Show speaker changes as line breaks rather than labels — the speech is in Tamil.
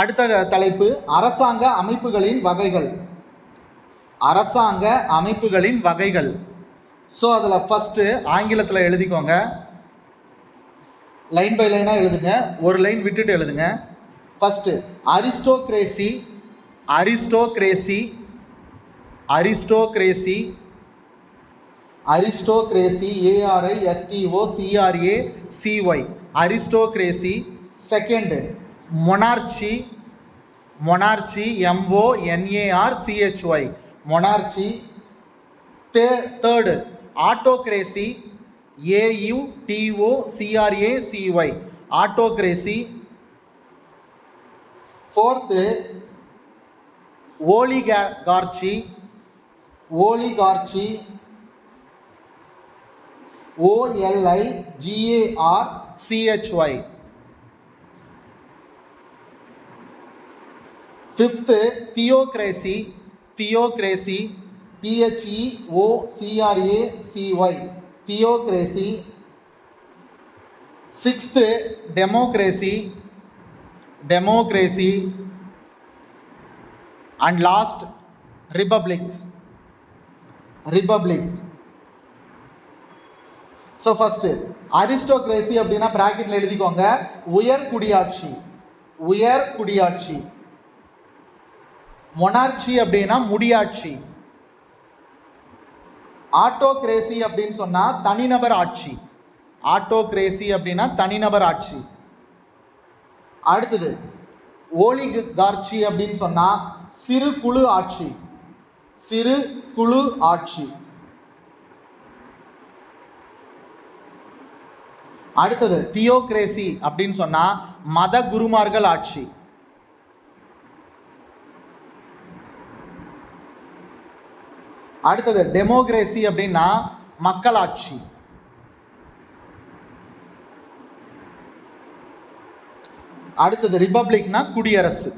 அடுத்த தலைப்பு அரசாங்க அமைப்புகளின் வகைகள். அரசாங்க அமைப்புகளின் வகைகள். ஸோ அதில் ஃபஸ்ட்டு ஆங்கிலத்தில் எழுதிக்கோங்க. லைன் பை லைனாக எழுதுங்க. ஒரு லைன் விட்டுட்டு எழுதுங்க. First aristocracy aristocracy aristocracy aristocracy ARI STO CRA CY aristocracy second monarchy monarchy MO NAR CHY monarchy they third autocracy AU TO CRA CY autocracy fourth oligarchy oligarchy OLI GAR CHY fifth theocracy theocracy THE O CRA CY theocracy sixth democracy democracy and last republic republic so first aristocracy அப்படின்னா ப்ராக்கெட்டில் எழுதிக்கோங்க. உயர் குடியாட்சி. உயர் குடியாட்சி. மொனார்ச்சி அப்படின்னா முடியாட்சி. ஆட்டோக்ரேசி அப்படின்னு சொன்னால் தனிநபர் ஆட்சி. ஆட்டோக்ரேசி அப்படின்னா தனிநபர் ஆட்சி. அடுத்தது ஓலிகார்ச்சி அப்படின்னு சொன்னால் சிறு குழு ஆட்சி. சிறு குழு ஆட்சி. அடுத்தது தியோக்ரேசி அப்படின்னு சொன்னால் மத குருமார்கள் ஆட்சி. அடுத்தது டெமோக்ரேசி அப்படின்னா மக்களாட்சி. அடுத்தது ரிபப்ளிக்னா குடியரசு.